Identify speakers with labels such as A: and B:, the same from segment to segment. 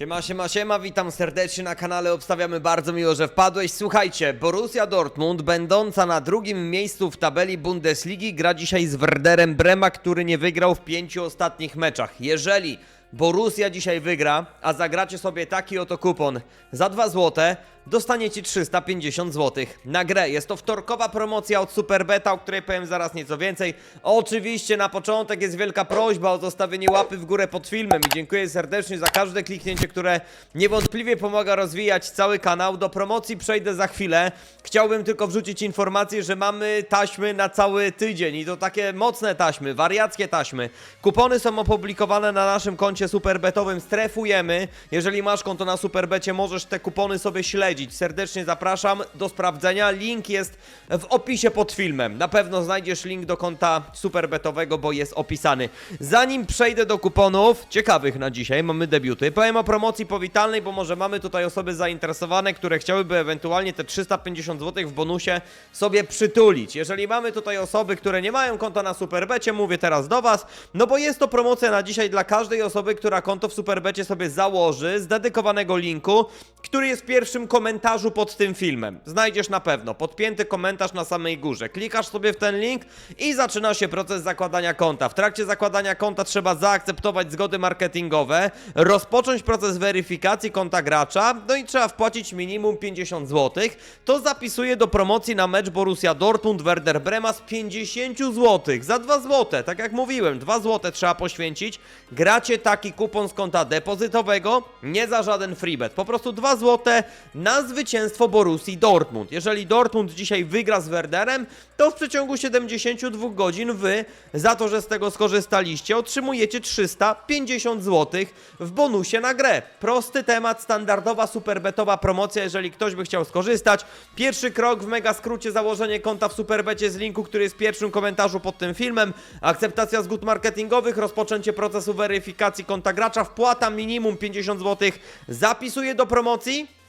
A: Siema, siema, siema, witam serdecznie na kanale, obstawiamy bardzo miło, że wpadłeś. Słuchajcie, Borussia Dortmund, będąca na drugim miejscu w tabeli Bundesligi, gra dzisiaj z Werderem Brema, który nie wygrał w pięciu ostatnich meczach. Jeżeli Borussia dzisiaj wygra, a zagracie sobie taki oto kupon za 2 złote, dostaniecie 350 zł na grę. Jest to wtorkowa promocja od Superbeta, o której powiem zaraz nieco więcej. Oczywiście na początek jest wielka prośba o zostawienie łapy w górę pod filmem i dziękuję serdecznie za każde kliknięcie, które niewątpliwie pomaga rozwijać cały kanał. Do promocji przejdę za chwilę. Chciałbym tylko wrzucić informację, że mamy taśmy na cały tydzień i to takie mocne taśmy, wariackie taśmy. Kupony są opublikowane na naszym koncie superbetowym, strefujemy. Jeżeli masz konto na superbecie, możesz te kupony sobie śledzić. Serdecznie zapraszam do sprawdzenia. Link jest w opisie pod filmem. Na pewno znajdziesz link do konta superbetowego, bo jest opisany. Zanim przejdę do kuponów, ciekawych na dzisiaj, mamy debiuty. Powiem o promocji powitalnej, bo może mamy tutaj osoby zainteresowane, które chciałyby ewentualnie te 350 zł w bonusie sobie przytulić. Jeżeli mamy tutaj osoby, które nie mają konta na Superbecie, mówię teraz do Was, no bo jest to promocja na dzisiaj dla każdej osoby, która konto w Superbecie sobie założy z dedykowanego linku, który jest pierwszym komentarzu pod tym filmem. Znajdziesz na pewno podpięty komentarz na samej górze. Klikasz sobie w ten link i zaczyna się proces zakładania konta. W trakcie zakładania konta trzeba zaakceptować zgody marketingowe, rozpocząć proces weryfikacji konta gracza, no i trzeba wpłacić minimum 50 zł. To zapisuje do promocji na mecz Borussia Dortmund Werder Brema z 50 zł za 2 zł. Tak jak mówiłem, 2 zł trzeba poświęcić. Gracie taki kupon z konta depozytowego, nie za żaden freebet. Po prostu 2 zł na zwycięstwo Borussii Dortmund. Jeżeli Dortmund dzisiaj wygra z Werderem, to w przeciągu 72 godzin wy za to, że z tego skorzystaliście, otrzymujecie 350 zł w bonusie na grę. Prosty temat, standardowa superbetowa promocja, jeżeli ktoś by chciał skorzystać. Pierwszy krok w mega skrócie założenie konta w Superbecie z linku, który jest w pierwszym komentarzu pod tym filmem. Akceptacja zgód marketingowych, rozpoczęcie procesu weryfikacji konta gracza, wpłata minimum 50 zł. Zapisuję do promocji.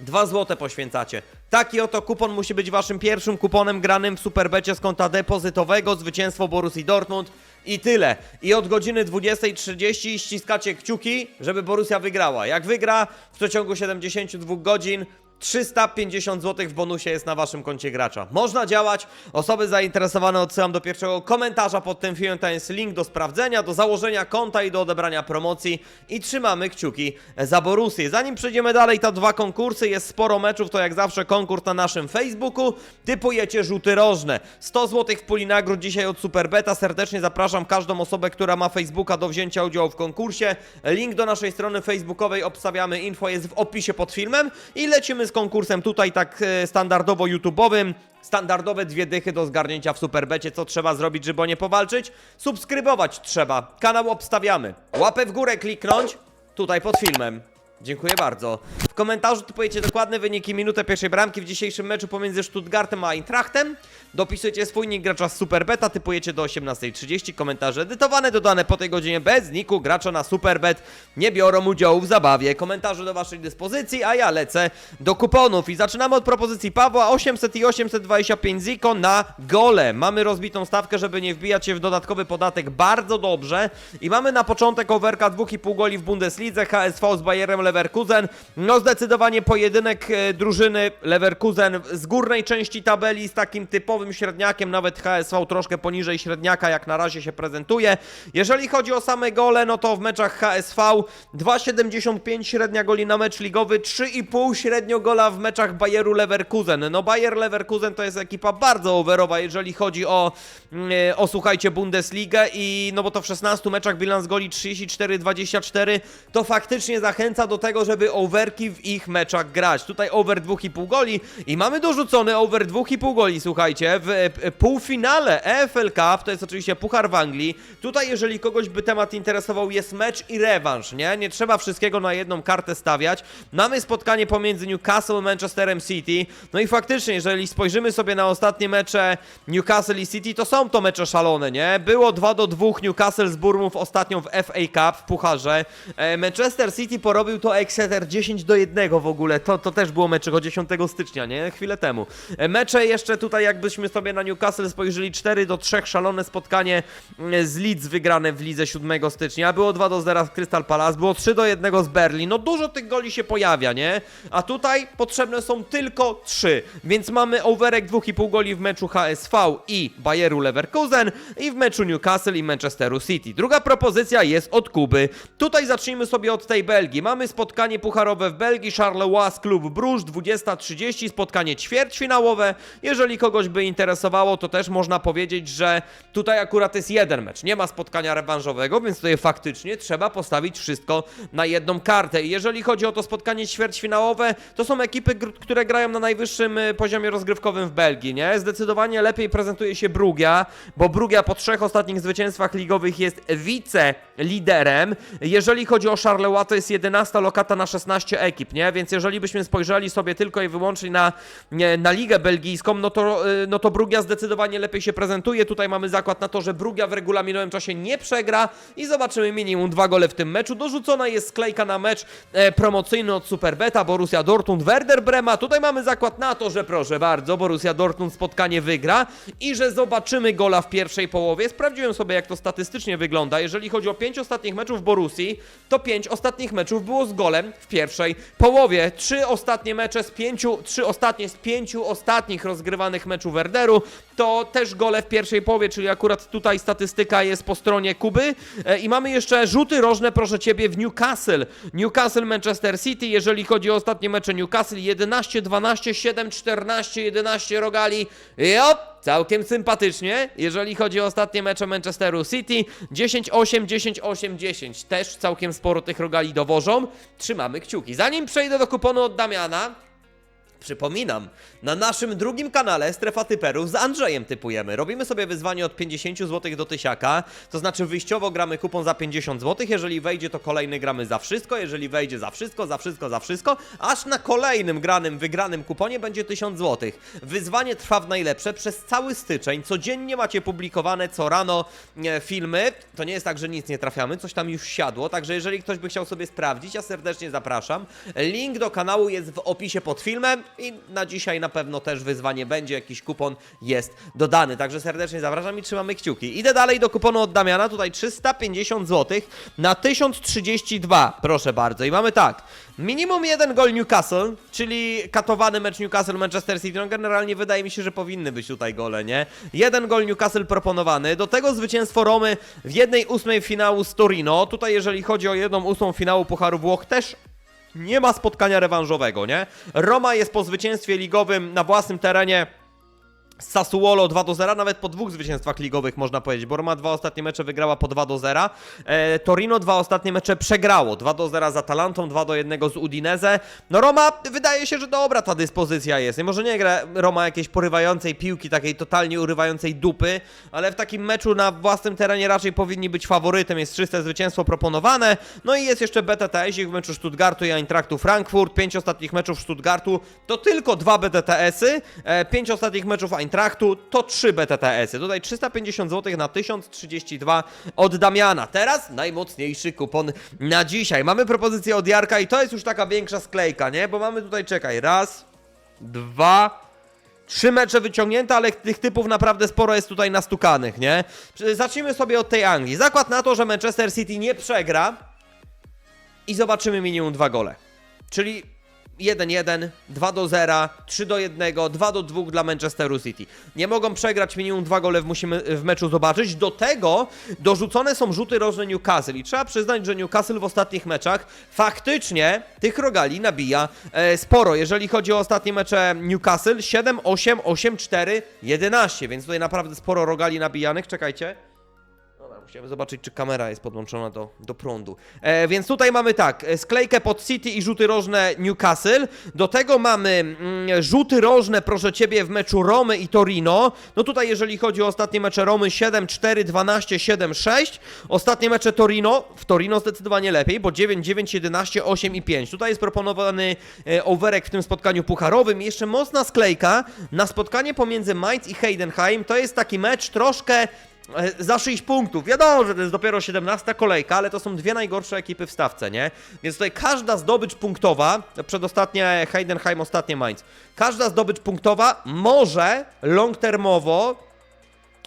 A: 2 złote poświęcacie. Taki oto kupon musi być waszym pierwszym kuponem granym w Superbecie z konta depozytowego, zwycięstwo Borussii Dortmund i tyle. I od godziny 20.30 ściskacie kciuki, żeby Borussia wygrała. Jak wygra w przeciągu 72 godzin 350 zł w bonusie jest na waszym koncie gracza. Można działać. Osoby zainteresowane odsyłam do pierwszego komentarza pod tym filmem. Tam jest link do sprawdzenia, do założenia konta i do odebrania promocji. I trzymamy kciuki za Borussię. Zanim przejdziemy dalej, to dwa konkursy. Jest sporo meczów, to jak zawsze konkurs na naszym Facebooku. Typujecie rzuty rożne. 100 zł w puli nagród dzisiaj od Superbeta. Serdecznie zapraszam każdą osobę, która ma Facebooka do wzięcia udziału w konkursie. Link do naszej strony facebookowej obstawiamy info jest w opisie pod filmem i lecimy z konkursem tutaj tak e, standardowo YouTube'owym. Standardowe dwie dychy do zgarnięcia w Superbecie. Co trzeba zrobić, żeby o nie powalczyć? Subskrybować trzeba. Kanał obstawiamy. Łapę w górę kliknąć tutaj pod filmem. Dziękuję bardzo. W komentarzu typujecie dokładne wyniki minutę pierwszej bramki w dzisiejszym meczu pomiędzy Stuttgartem a Eintrachtem. Dopisujecie swój nick gracza z Superbeta, typujecie do 18.30. Komentarze edytowane, dodane po tej godzinie bez niku gracza na Superbet. Nie biorą udziału w zabawie. Komentarze do waszej dyspozycji, a ja lecę do kuponów. I zaczynamy od propozycji Pawła 800 i 825 Ziko na gole. Mamy rozbitą stawkę, żeby nie wbijać się w dodatkowy podatek bardzo dobrze. I mamy na początek overka 2,5 goli w Bundeslidze, HSV z Bayerem Leverkusen. No zdecydowanie pojedynek e, drużyny Leverkusen z górnej części tabeli z takim typowym średniakiem, nawet HSV troszkę poniżej średniaka jak na razie się prezentuje. Jeżeli chodzi o same gole, no to w meczach HSV 2,75 średnia goli na mecz ligowy, 3,5 średnio gola w meczach Bayeru Leverkusen. No Bayer Leverkusen to jest ekipa bardzo overowa, jeżeli chodzi o, mm, e, o słuchajcie, Bundesligę i no bo to w 16 meczach bilans goli 34-24, to faktycznie zachęca do tego, żeby overki w ich meczach grać. Tutaj over 2,5 goli i mamy dorzucony over 2,5 goli, słuchajcie, w e, półfinale EFL Cup, to jest oczywiście Puchar w Anglii. Tutaj, jeżeli kogoś by temat interesował, jest mecz i rewanż, nie? Nie trzeba wszystkiego na jedną kartę stawiać. Mamy spotkanie pomiędzy Newcastle Manchesterem City. No i faktycznie, jeżeli spojrzymy sobie na ostatnie mecze Newcastle i City, to są to mecze szalone, nie? Było 2 do 2 Newcastle z Burmów ostatnio w FA Cup w Pucharze. E, Manchester City porobił to to Exeter 10 do 1 w ogóle. To, to też było mecze o 10 stycznia, nie? Chwilę temu. E, Mecze jeszcze tutaj, jakbyśmy sobie na Newcastle spojrzeli, 4 do 3 szalone spotkanie mm, z Leeds wygrane w lidze 7 stycznia. Było 2 do 0 z Crystal Palace, było 3 do 1 z Berlin. No dużo tych goli się pojawia, nie? A tutaj potrzebne są tylko 3. Więc mamy overek 2,5 goli w meczu HSV i Bayeru Leverkusen i w meczu Newcastle i Manchesteru City. Druga propozycja jest od Kuby. Tutaj zacznijmy sobie od tej Belgii. Mamy spotkanie pucharowe w Belgii, Charleroi Klub Bruges, 20.30, spotkanie ćwierćfinałowe. Jeżeli kogoś by interesowało, to też można powiedzieć, że tutaj akurat jest jeden mecz. Nie ma spotkania rewanżowego, więc tutaj faktycznie trzeba postawić wszystko na jedną kartę. I jeżeli chodzi o to spotkanie ćwierćfinałowe, to są ekipy, które grają na najwyższym y, poziomie rozgrywkowym w Belgii, nie? Zdecydowanie lepiej prezentuje się Brugia, bo Brugia po trzech ostatnich zwycięstwach ligowych jest wice-liderem. Jeżeli chodzi o Charleroi, to jest 11 lokata na 16 ekip, nie? Więc jeżeli byśmy spojrzeli sobie tylko i wyłącznie na, na ligę belgijską, no to, y, no to Brugia zdecydowanie lepiej się prezentuje. Tutaj mamy zakład na to, że Brugia w regulaminowym czasie nie przegra i zobaczymy minimum dwa gole w tym meczu. Dorzucona jest sklejka na mecz e, promocyjny od Superbeta, Borussia Dortmund, Werder Brema. Tutaj mamy zakład na to, że proszę bardzo, Borussia Dortmund spotkanie wygra i że zobaczymy gola w pierwszej połowie. Sprawdziłem sobie, jak to statystycznie wygląda. Jeżeli chodzi o pięć ostatnich meczów Borussii, to pięć ostatnich meczów było z golem w pierwszej połowie. Trzy ostatnie mecze z pięciu, trzy ostatnie z pięciu ostatnich rozgrywanych meczów Werderu, to też gole w pierwszej połowie, czyli akurat tutaj statystyka jest po stronie Kuby. E, I mamy jeszcze rzuty rożne, proszę ciebie, w Newcastle. Newcastle, Manchester City, jeżeli chodzi o ostatnie mecze Newcastle, 11, 12, 7, 14, 11 rogali. Jop! Całkiem sympatycznie, jeżeli chodzi o ostatnie mecze Manchesteru City. 10-8, 10-8, 10. Też całkiem sporo tych rogali dowożą. Trzymamy kciuki. Zanim przejdę do kuponu od Damiana, Przypominam, na naszym drugim kanale Strefa Typerów z Andrzejem typujemy. Robimy sobie wyzwanie od 50 zł do tysiaka, to znaczy wyjściowo gramy kupon za 50 zł, jeżeli wejdzie to kolejny gramy za wszystko, jeżeli wejdzie za wszystko, za wszystko, za wszystko, aż na kolejnym granym, wygranym kuponie będzie 1000 zł. Wyzwanie trwa w najlepsze przez cały styczeń, codziennie macie publikowane co rano e, filmy, to nie jest tak, że nic nie trafiamy, coś tam już siadło, także jeżeli ktoś by chciał sobie sprawdzić, ja serdecznie zapraszam. Link do kanału jest w opisie pod filmem i na dzisiaj na pewno też wyzwanie będzie, jakiś kupon jest dodany, także serdecznie zapraszam i trzymamy kciuki. Idę dalej do kuponu od Damiana, tutaj 350 zł na 1032, proszę bardzo. I mamy tak, minimum jeden gol Newcastle, czyli katowany mecz Newcastle-Manchester City, no generalnie wydaje mi się, że powinny być tutaj gole, nie? Jeden gol Newcastle proponowany, do tego zwycięstwo Romy w jednej ósmej finału z Torino, tutaj jeżeli chodzi o jedną ósmą finału Pucharu Włoch, też nie ma spotkania rewanżowego, nie? Roma jest po zwycięstwie ligowym na własnym terenie Sassuolo 2 do 0, nawet po dwóch zwycięstwach ligowych można powiedzieć, bo Roma dwa ostatnie mecze wygrała po 2 do 0. E, Torino dwa ostatnie mecze przegrało, 2 do 0 z Atalantą, 2 do 1 z Udinese. No Roma wydaje się, że dobra ta dyspozycja jest. I może nie gra Roma jakiejś porywającej piłki, takiej totalnie urywającej dupy, ale w takim meczu na własnym terenie raczej powinni być faworytem, jest czyste zwycięstwo proponowane. No i jest jeszcze BTTS w meczu Stuttgartu i Eintrachtu Frankfurt. Pięć ostatnich meczów Stuttgartu to tylko dwa BTTS-y, e, ostatnich meczów Eintrachtu to trzy BTTS-y. Tutaj 350 zł na 1032 od Damiana. Teraz najmocniejszy kupon na dzisiaj. Mamy propozycję od Jarka i to jest już taka większa sklejka, nie? Bo mamy tutaj, czekaj, raz, dwa, Trzy mecze wyciągnięte, ale tych typów naprawdę sporo jest tutaj nastukanych, nie? Zacznijmy sobie od tej Anglii. Zakład na to, że Manchester City nie przegra i zobaczymy minimum dwa gole. Czyli 1-1, 2 do 0, 3 do 1, 2 do 2 dla Manchesteru City. Nie mogą przegrać minimum dwa gole, musimy w meczu zobaczyć. Do tego dorzucone są rzuty rożne Newcastle i trzeba przyznać, że Newcastle w ostatnich meczach faktycznie tych rogali nabija e, sporo. Jeżeli chodzi o ostatnie mecze Newcastle, 7, 8, 8, 4, 11, więc tutaj naprawdę sporo rogali nabijanych. Czekajcie. Musiałem zobaczyć, czy kamera jest podłączona do, do prądu. E, więc tutaj mamy tak, e, sklejkę pod City i rzuty rożne Newcastle. Do tego mamy mm, rzuty rożne, proszę Ciebie, w meczu Romy i Torino. No tutaj, jeżeli chodzi o ostatnie mecze Romy, 7, 4, 12, 7, 6. Ostatnie mecze Torino, w Torino zdecydowanie lepiej, bo 9, 9, 11, 8 i 5. Tutaj jest proponowany e, overek w tym spotkaniu pucharowym. Jeszcze mocna sklejka na spotkanie pomiędzy Mainz i Heidenheim. To jest taki mecz troszkę za 6 punktów. Wiadomo, że to jest dopiero 17 kolejka, ale to są dwie najgorsze ekipy w stawce, nie? Więc tutaj każda zdobycz punktowa, przedostatnie Heidenheim, ostatnie Mainz, każda zdobycz punktowa może long-termowo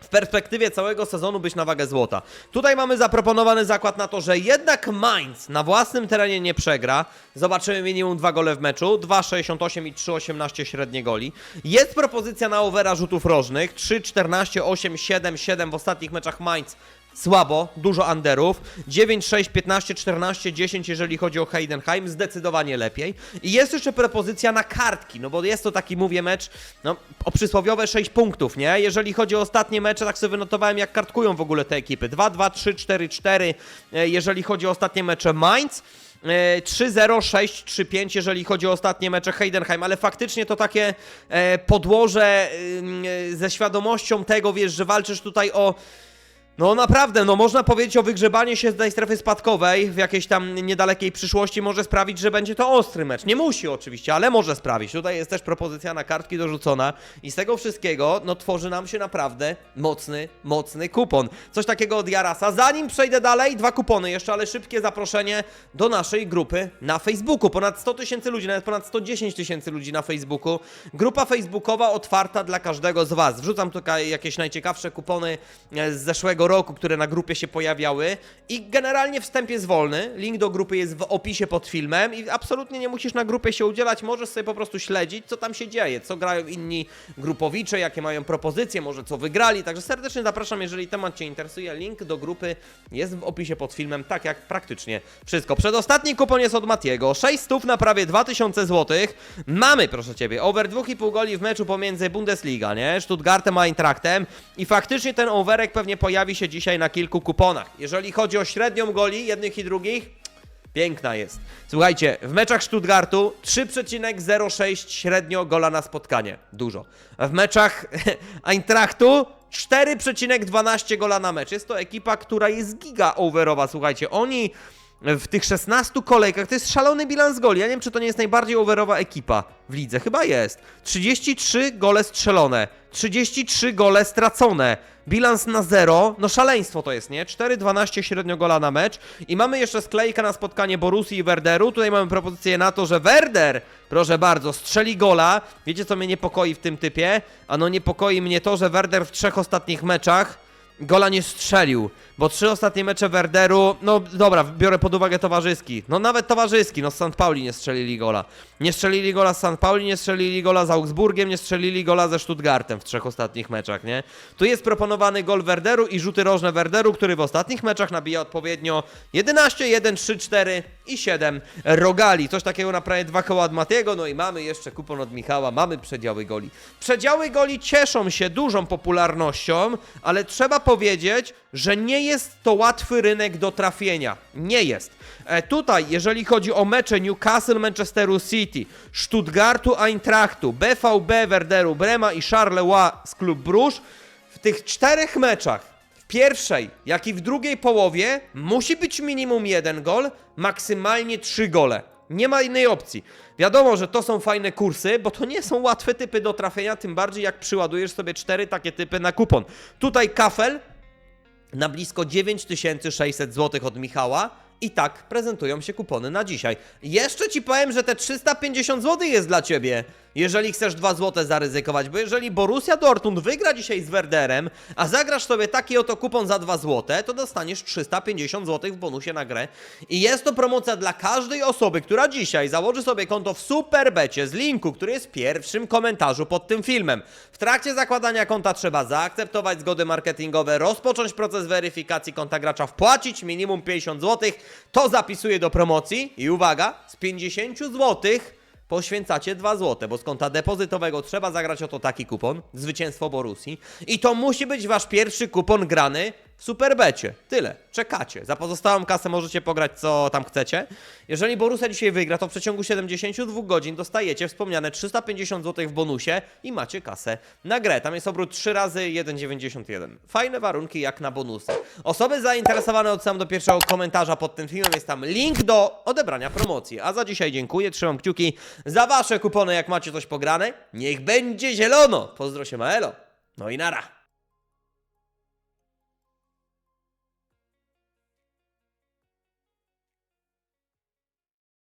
A: w perspektywie całego sezonu być na wagę złota. Tutaj mamy zaproponowany zakład na to, że jednak Mainz na własnym terenie nie przegra. Zobaczymy minimum dwa gole w meczu, 2,68 i 3,18 średnie goli. Jest propozycja na overa rzutów rożnych, 3,14, 8, 7, 7 w ostatnich meczach Mainz. Słabo, dużo underów. 9, 6, 15, 14, 10, jeżeli chodzi o Heidenheim, zdecydowanie lepiej. I jest jeszcze propozycja na kartki, no bo jest to taki, mówię, mecz no, o przysłowiowe 6 punktów, nie? Jeżeli chodzi o ostatnie mecze, tak sobie wynotowałem, jak kartkują w ogóle te ekipy. 2, 2, 3, 4, 4, e, jeżeli chodzi o ostatnie mecze Mainz. E, 3-0, 6-3-5, jeżeli chodzi o ostatnie mecze Heidenheim, ale faktycznie to takie e, podłoże e, ze świadomością tego, wiesz, że walczysz tutaj o no naprawdę, no można powiedzieć o wygrzebanie się z tej strefy spadkowej w jakiejś tam niedalekiej przyszłości może sprawić, że będzie to ostry mecz. Nie musi oczywiście, ale może sprawić. Tutaj jest też propozycja na kartki dorzucona i z tego wszystkiego, no tworzy nam się naprawdę mocny, mocny kupon. Coś takiego od Jarasa. Zanim przejdę dalej, dwa kupony jeszcze, ale szybkie zaproszenie do naszej grupy na Facebooku. Ponad 100 tysięcy ludzi, nawet ponad 110 tysięcy ludzi na Facebooku. Grupa facebookowa otwarta dla każdego z Was. Wrzucam tutaj jakieś najciekawsze kupony e, z zeszłego roku, które na grupie się pojawiały i generalnie wstęp jest wolny. Link do grupy jest w opisie pod filmem i absolutnie nie musisz na grupie się udzielać, możesz sobie po prostu śledzić, co tam się dzieje, co grają inni grupowicze, jakie mają propozycje, może co wygrali. Także serdecznie zapraszam, jeżeli temat Cię interesuje. Link do grupy jest w opisie pod filmem, tak jak praktycznie wszystko. Przedostatni kupon jest od Matiego. 6 stów na prawie 2000 zł. Mamy, proszę Ciebie, over 2,5 goli w meczu pomiędzy Bundesliga, nie? Stuttgartem a Eintrachtem. I faktycznie ten overek pewnie pojawi się dzisiaj na kilku kuponach. Jeżeli chodzi o średnią goli jednych i drugich, Piękna jest. Słuchajcie, w meczach Stuttgartu 3,06 średnio gola na spotkanie. Dużo. W meczach Eintrachtu 4,12 gola na mecz. Jest to ekipa, która jest giga overowa. Słuchajcie, oni w tych 16 kolejkach to jest szalony bilans goli. Ja nie wiem, czy to nie jest najbardziej overowa ekipa w lidze. Chyba jest. 33 gole strzelone, 33 gole stracone. Bilans na 0, no szaleństwo to jest, nie? 4,12 średnio gola na mecz. I mamy jeszcze sklejkę na spotkanie Borussii i Werderu. Tutaj mamy propozycję na to, że Werder, proszę bardzo, strzeli gola. Wiecie, co mnie niepokoi w tym typie? Ano niepokoi mnie to, że Werder w trzech ostatnich meczach gola nie strzelił, bo trzy ostatnie mecze Werderu, no dobra, biorę pod uwagę towarzyski, no nawet towarzyski, no z St. Pauli nie strzelili gola. Nie strzelili gola z St. Pauli, nie strzelili gola z Augsburgiem, nie strzelili gola ze Stuttgartem w trzech ostatnich meczach, nie? Tu jest proponowany gol Werderu i rzuty rożne Werderu, który w ostatnich meczach nabija odpowiednio 11, 1, 3, 4 i 7 rogali. Coś takiego na prawie dwa koła od Matiego, no i mamy jeszcze kupon od Michała, mamy przedziały goli. Przedziały goli cieszą się dużą popularnością, ale trzeba powiedzieć, że nie jest to łatwy rynek do trafienia. Nie jest. E, tutaj, jeżeli chodzi o mecze Newcastle, Manchesteru City, Stuttgartu, Eintrachtu, BVB, Werderu, Brema i Charleroi z Klub Bruges, w tych czterech meczach, w pierwszej, jak i w drugiej połowie, musi być minimum jeden gol, maksymalnie trzy gole. Nie ma innej opcji. Wiadomo, że to są fajne kursy, bo to nie są łatwe typy do trafienia, tym bardziej jak przyładujesz sobie cztery takie typy na kupon. Tutaj kafel na blisko 9600 zł od Michała. I tak prezentują się kupony na dzisiaj. Jeszcze ci powiem, że te 350 zł jest dla ciebie, jeżeli chcesz 2 zł zaryzykować, bo jeżeli Borussia Dortmund wygra dzisiaj z Werderem, a zagrasz sobie taki oto kupon za 2 zł, to dostaniesz 350 zł w bonusie na grę. I jest to promocja dla każdej osoby, która dzisiaj założy sobie konto w Superbecie z linku, który jest w pierwszym komentarzu pod tym filmem. W trakcie zakładania konta trzeba zaakceptować zgody marketingowe, rozpocząć proces weryfikacji konta gracza, wpłacić minimum 50 zł, to zapisuje do promocji i uwaga, z 50 złotych poświęcacie 2 zł, bo z konta depozytowego trzeba zagrać oto taki kupon, zwycięstwo Borusi. I to musi być wasz pierwszy kupon grany Superbecie. Tyle. Czekacie. Za pozostałą kasę możecie pograć co tam chcecie. Jeżeli Borussia dzisiaj wygra, to w przeciągu 72 godzin dostajecie wspomniane 350 zł w bonusie i macie kasę na grę. Tam jest obrót 3 razy 1,91. Fajne warunki jak na bonusy. Osoby zainteresowane odsyłam do pierwszego komentarza pod tym filmem. Jest tam link do odebrania promocji. A za dzisiaj dziękuję. Trzymam kciuki za wasze kupony, jak macie coś pograne. Niech będzie zielono. Pozdro się Maelo. No i nara.